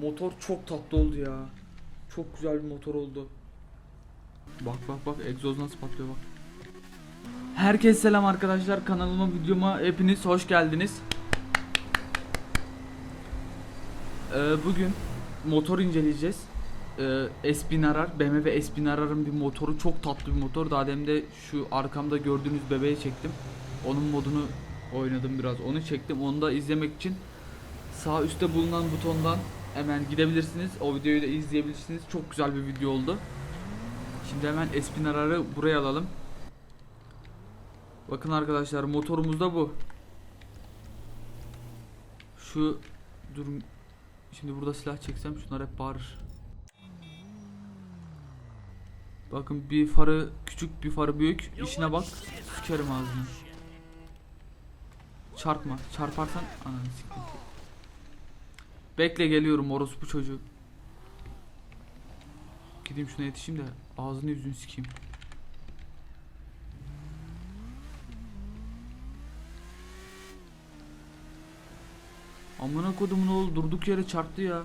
Motor çok tatlı oldu ya. Çok güzel bir motor oldu. Bak bak bak egzoz nasıl patlıyor bak. Herkese selam arkadaşlar kanalıma videoma hepiniz hoş geldiniz. Ee, bugün motor inceleyeceğiz. Ee, S1000 Arar, BMW S1000 Arar'ın bir motoru çok tatlı bir motor. Daha demin de şu arkamda gördüğünüz bebeği çektim. Onun modunu oynadım biraz. Onu çektim. Onu da izlemek için sağ üstte bulunan butondan hemen gidebilirsiniz. O videoyu da izleyebilirsiniz. Çok güzel bir video oldu. Şimdi hemen S1000 Arar'ı buraya alalım. Bakın arkadaşlar motorumuz da bu. Şu dur şimdi burada silah çeksem şunlar hep bağırır. Bakın bir farı küçük bir farı büyük işine bak sikerim ağzını. Çarpma çarparsan ananı siktim. Bekle geliyorum orospu çocuğu. Gideyim şuna yetişeyim de ağzını yüzünü sikeyim. Amına kodumun oğlu durduk yere çarptı ya.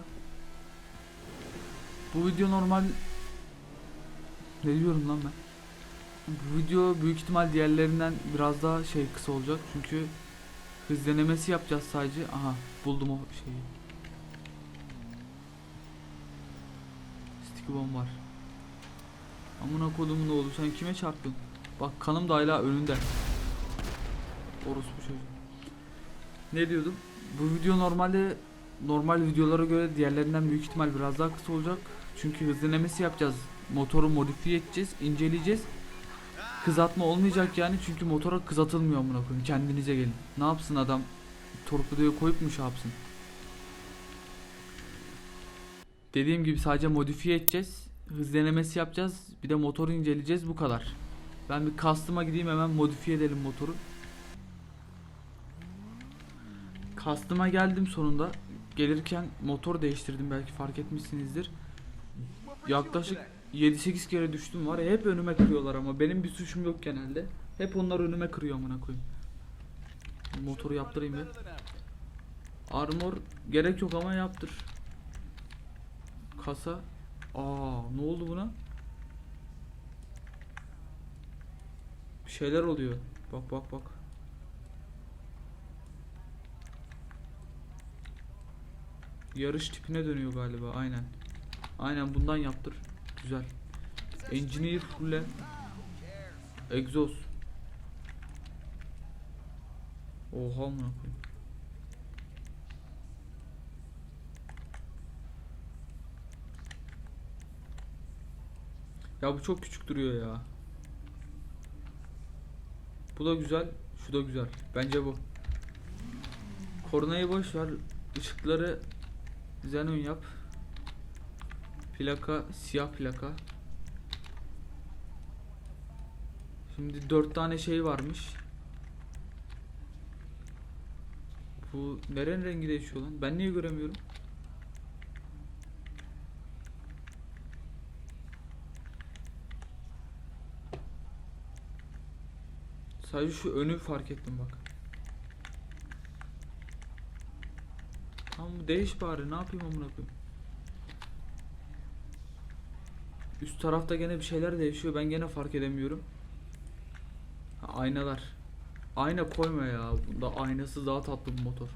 Bu video normal ne diyorum lan ben? Bu video büyük ihtimal diğerlerinden biraz daha şey kısa olacak çünkü hız denemesi yapacağız sadece. Aha buldum o şeyi. Bomb var. Amına kodumun oğlu sen kime çarptın? Bak kanım da hala önünde. Orospu çocuğu. Ne diyordum? Bu video normalde normal videolara göre diğerlerinden büyük ihtimal biraz daha kısa olacak. Çünkü hız denemesi yapacağız. Motoru modifiye edeceğiz, inceleyeceğiz. Kızatma olmayacak yani çünkü motora kızatılmıyor amına koyayım. Kendinize gelin. Ne yapsın adam? Torpidoyu koyup mu şey yapsın? Dediğim gibi sadece modifiye edeceğiz. Hız denemesi yapacağız. Bir de motoru inceleyeceğiz bu kadar. Ben bir custom'a gideyim hemen modifiye edelim motoru. Custom'a geldim sonunda. Gelirken motor değiştirdim belki fark etmişsinizdir. Yaklaşık 7-8 kere düştüm var hep önüme kırıyorlar ama benim bir suçum yok genelde. Hep onlar önüme kırıyor amına koyayım. Motoru yaptırayım bir. Armor gerek yok ama yaptır. Kasa. Aa ne oldu buna? Bir şeyler oluyor. Bak bak bak. Yarış tipine dönüyor galiba aynen. Aynen bundan yaptır. Güzel. Engineer fulle. Egzoz. Oha koyayım. Ya bu çok küçük duruyor ya. Bu da güzel, şu da güzel. Bence bu. Kornayı boş ver. Işıkları Xenon yap. Plaka siyah plaka. Şimdi dört tane şey varmış. Bu nerenin rengi değişiyor lan? Ben niye göremiyorum? Sadece şu önü fark ettim bak. Tamam değiş bari ne yapayım amına koyayım. Üst tarafta gene bir şeyler değişiyor. Ben gene fark edemiyorum. Ha, aynalar. Ayna koyma ya. Bunda aynası daha tatlı bu motor.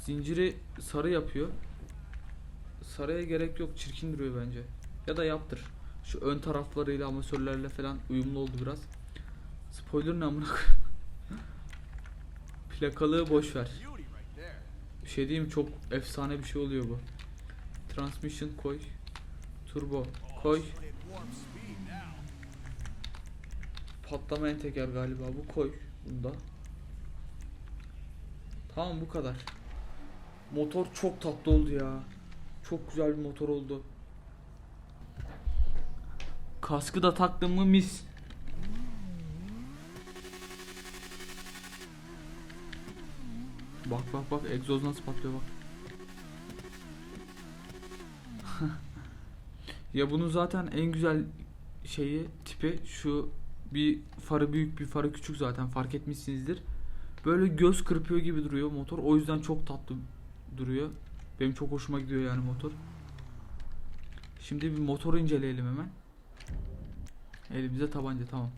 Zinciri sarı yapıyor. Sarıya gerek yok. Çirkin duruyor bence. Ya da yaptır. Şu ön taraflarıyla amatörlerle falan uyumlu oldu biraz. Spoiler ne amına? Plakalığı boş ver. Bir şey diyeyim çok efsane bir şey oluyor bu. Transmission koy. Turbo koy. Patlamayan teker galiba bu koy. Bunda. Tamam bu kadar. Motor çok tatlı oldu ya. Çok güzel bir motor oldu. Kaskı da taktım mı mis. Bak bak bak egzoz nasıl patlıyor bak. ya bunun zaten en güzel şeyi tipi şu bir farı büyük bir farı küçük zaten fark etmişsinizdir. Böyle göz kırpıyor gibi duruyor motor. O yüzden çok tatlı duruyor. Benim çok hoşuma gidiyor yani motor. Şimdi bir motoru inceleyelim hemen. Elimize tabanca tamam.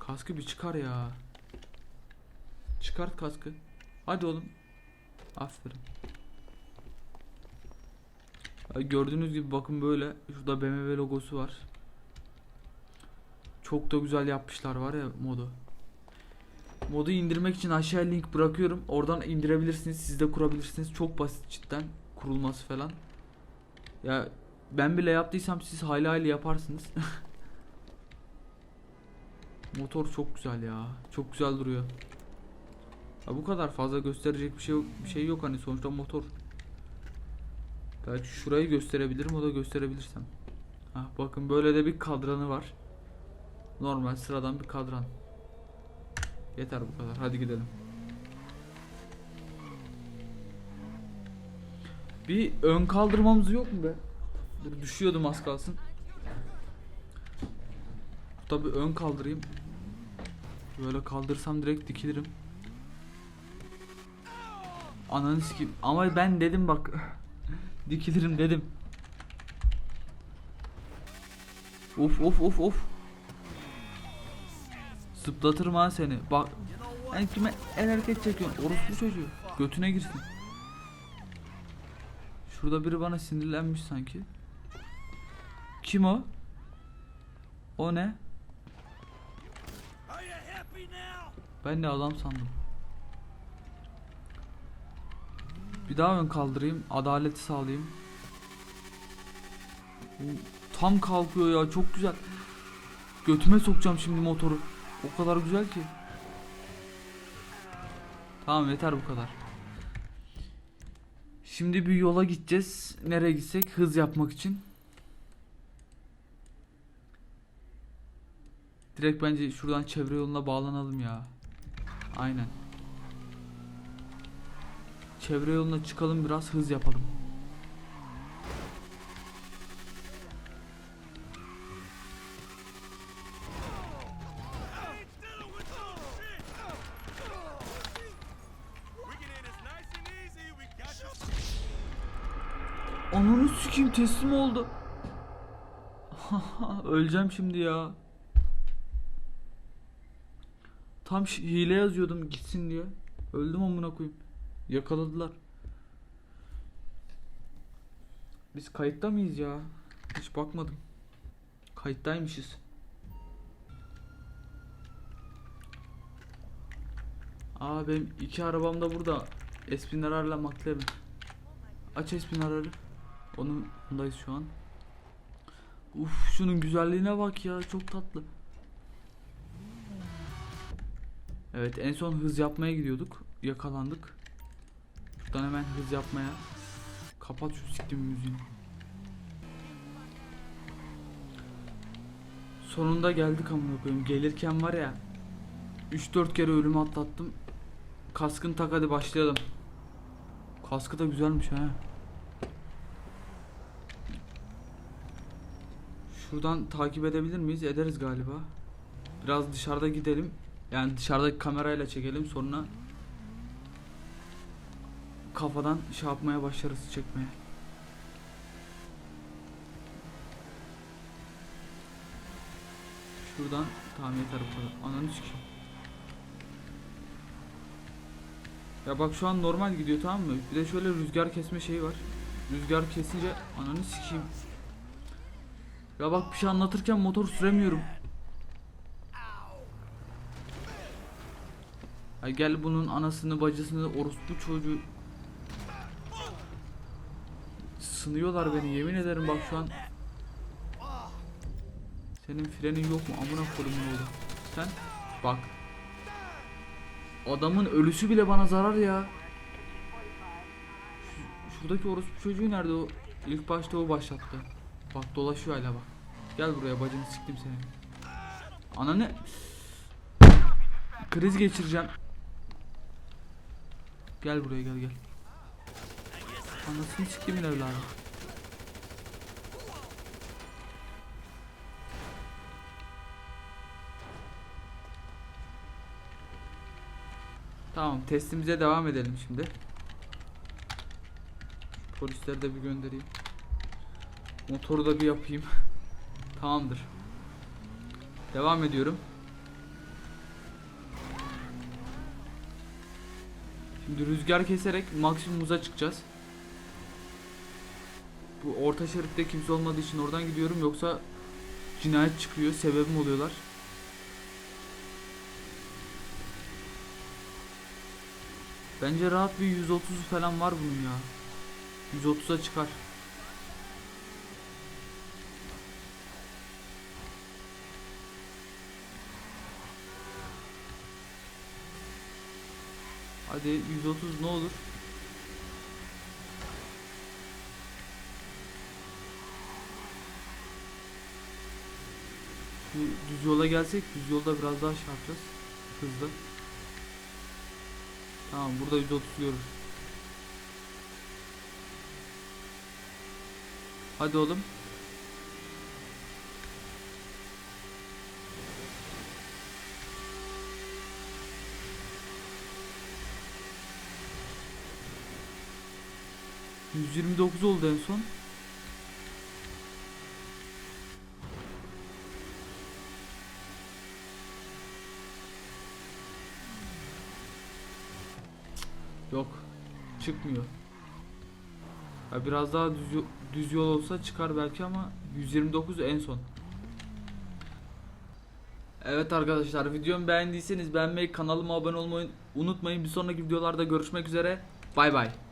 Kaskı bir çıkar ya. Çıkart kaskı. Hadi oğlum. Aferin. Gördüğünüz gibi bakın böyle. Şurada BMW logosu var. Çok da güzel yapmışlar var ya modu. Modu indirmek için aşağıya link bırakıyorum. Oradan indirebilirsiniz. Siz de kurabilirsiniz. Çok basit cidden kurulması falan. Ya ben bile yaptıysam siz hayli hayli yaparsınız. Motor çok güzel ya. Çok güzel duruyor. Ya bu kadar fazla gösterecek bir şey yok, bir şey yok hani sonuçta motor. Belki şurayı gösterebilirim o da gösterebilirsem. Ha bakın böyle de bir kadranı var. Normal sıradan bir kadran. Yeter bu kadar. Hadi gidelim. Bir ön kaldırmamız yok mu be? Dur düşüyordum az kalsın. Tabi ön kaldırayım. Böyle kaldırsam direkt dikilirim. Ananı sikeyim. Ama ben dedim bak. dikilirim dedim. Of of of of. Zıplatırım ha seni. Bak. Sen kime el hareket çekiyorsun? Orospu çocuğu. Götüne girsin. Şurada biri bana sinirlenmiş sanki. Kim o? O ne? Ben de adam sandım. Bir daha ön kaldırayım. Adaleti sağlayayım. Tam kalkıyor ya çok güzel. Götüme sokacağım şimdi motoru. O kadar güzel ki. Tamam yeter bu kadar. Şimdi bir yola gideceğiz. Nereye gitsek? Hız yapmak için. Direkt bence şuradan çevre yoluna bağlanalım ya. Aynen. Çevre yoluna çıkalım biraz hız yapalım. Ananı sikeyim teslim oldu. Öleceğim şimdi ya. Tam hile yazıyordum gitsin diye. Öldüm amına koyayım. Yakaladılar. Biz kayıtta mıyız ya? Hiç bakmadım. Kayıttaymışız. Aa benim iki arabam da burada. Espinarar'la McLaren. Aç Espinarar'ı. Onun ondayız şu an. Uf şunun güzelliğine bak ya çok tatlı. Evet en son hız yapmaya gidiyorduk. Yakalandık. Şuradan hemen hız yapmaya. Kapat şu siktim müziğini. Sonunda geldik amına koyayım. Gelirken var ya 3-4 kere ölümü atlattım. Kaskını tak hadi başlayalım. Kaskı da güzelmiş ha. Şuradan takip edebilir miyiz? Ederiz galiba. Biraz dışarıda gidelim. Yani dışarıdaki kamerayla çekelim sonra kafadan şey yapmaya başlarız çekmeye. Şuradan tamam yeter bu kadar. Ananı sikeyim. Ya bak şu an normal gidiyor tamam mı? Bir de şöyle rüzgar kesme şeyi var. Rüzgar kesince ananı sikeyim. Ya bak bir şey anlatırken motor süremiyorum. Ya gel bunun anasını bacısını orospu çocuğu. Sınıyorlar beni yemin ederim bak şu an. Senin frenin yok mu? Amına kodumun oğlu. Sen bak. Adamın ölüsü bile bana zarar ya. Şu- Şuradaki orospu çocuğu nerede o? İlk başta o başlattı. Bak dolaşıyor hala bak. Gel buraya bacını siktim seni Ananı Kriz geçireceğim Gel buraya gel gel. Anasını siktimin evladı. Tamam testimize devam edelim şimdi. Polisleri de bir göndereyim. Motoru da bir yapayım. Tamamdır. Devam ediyorum. Şimdi rüzgar keserek maksimum hıza çıkacağız. Bu orta şeritte kimse olmadığı için oradan gidiyorum yoksa cinayet çıkıyor sebebim oluyorlar. Bence rahat bir 130 falan var bunun ya. 130'a çıkar. Hadi 130 ne olur? Şu düz yola gelsek düz yolda biraz daha şey yapacağız. Hızlı. Tamam burada 130 görür. Hadi oğlum. ...129 oldu en son. Yok. Çıkmıyor. Ya biraz daha düz, düz yol olsa çıkar belki ama 129 en son. Evet arkadaşlar videomu beğendiyseniz beğenmeyi kanalıma abone olmayı unutmayın. Bir sonraki videolarda görüşmek üzere. Bay bay.